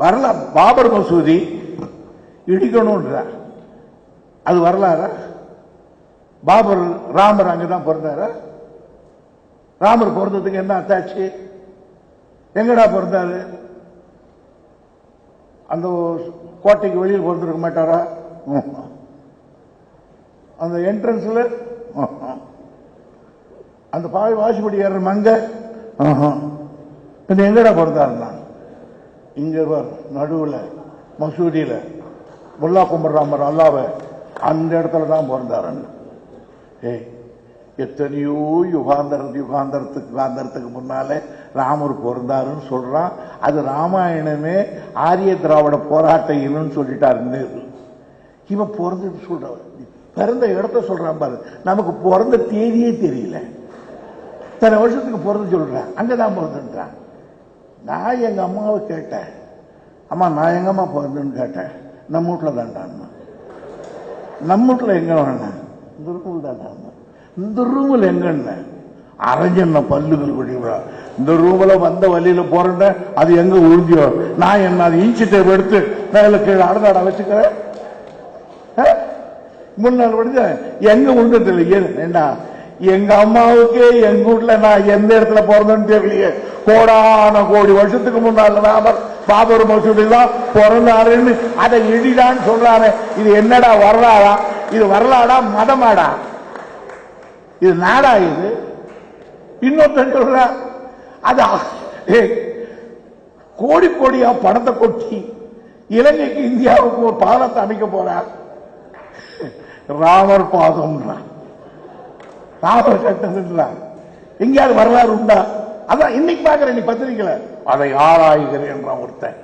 வரல பாபர் மசூதி இடிக்கணும்ன்ற. அது வரலாறா? பாபர் ராமர் அங்கதான் பிறந்தாரா? ராமர் பிறந்ததுக்கு என்ன அத்தாச்சு? எங்கடா பிறந்தாரு? அந்த கோட்டைக்கு வெளியில் பிறந்திருக்க மாட்டாரா? அந்த என்ட்ரன்ஸ்ல அந்த பாய் வாசிப்படி ஏற மங்க. இது எங்கடா பிறந்தாருன்னா இங்க நடுவில் மசூதியில் முல்லா கும்பிட்றாமர் அல்லாவை அந்த இடத்துல தான் பிறந்தாருன்னு ஏய் எத்தனையோ யுகாந்தர யுகாந்தரத்துக்கு யுகாந்தரத்துக்கு முன்னாலே ராமர் பிறந்தாருன்னு சொல்கிறான் அது ராமாயணமே ஆரிய திராவிட போராட்ட இனம்னு சொல்லிட்டாரு நேரு. இவன் பிறந்தது சொல்றவன். பிறந்த இடத்த சொல்கிறான் பாரு. நமக்கு பிறந்த தேதியே தெரியல. இத்தனை வருஷத்துக்கு பிறந்து சொல்கிறான் அங்கே தான் பிறந்துன்றான். நான் எங்க அம்மாவை கேட்டேன். அம்மா நான் எங்க அம்மா பிறந்தேன்னு கேட்டேன். நம்ம வீட்டில் தான்டான்னா நம்ம வீட்டில் எங்க வேணா? இந்த ரூமில் தான்டா இந்த ரூமில் எங்கன்னு அரைஞ்சன்ன பல்லுகள் விடுவா இந்த ரூமில் வந்த வழியில் போறேன் அது எங்கே உறுதியோ நான் என்ன அது இன்ச்சு டேப் எடுத்து மேல கீழே அடநாடா வச்சுக்கிறேன்? ஆ? முன்னாள் விடுங்க எங்கே உண்டு தெரியல ஏண்டா? எங்க அம்மாவுக்கே எங்க வீட்ல நான் எந்த இடத்துல பிறந்தேன்னு தெரியலையே. கோடான கோடி வருஷத்துக்கு முன்னால ராமர் பாபர் மசூதிலாம் பிறந்தாருன்னு அதை இடிடான்னு சொல்றாரு இது என்னடா வரலாறா? இது வரலாடா மதமாடா? இது நாடா இது? இன்னொருத்தன் சொல்ற அது கோடி கோடியா பணத்தை கொட்டி இலங்கைக்கு இந்தியாவுக்கு ஒரு பாதத்தை அமைக்க போறார். ராமர் பாதம்ன்றான். ராமர் கட்டதுன்றான் எங்கேயாவது வரலாறு உண்டா? அதான் இன்னைக்கு பாக்குறேன் நீ பத்திரிக்கையில. அதை ஆராய்கிறேன் என்றான் ஒருத்தன்.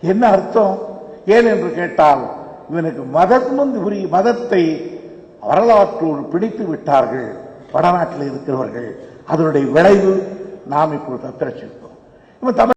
என்ன அர்த்தம்? ஏன் என்று கேட்டால் இவனுக்கு மதமும் புரிய மதத்தை வரலாற்றோடு பிடித்து விட்டார்கள். வடநாட்டில் இருக்கிறவர்கள். அதனுடைய விளைவு நாம் இப்போது தத்தரிச்சிருக்கோம் இவன் தமிழ்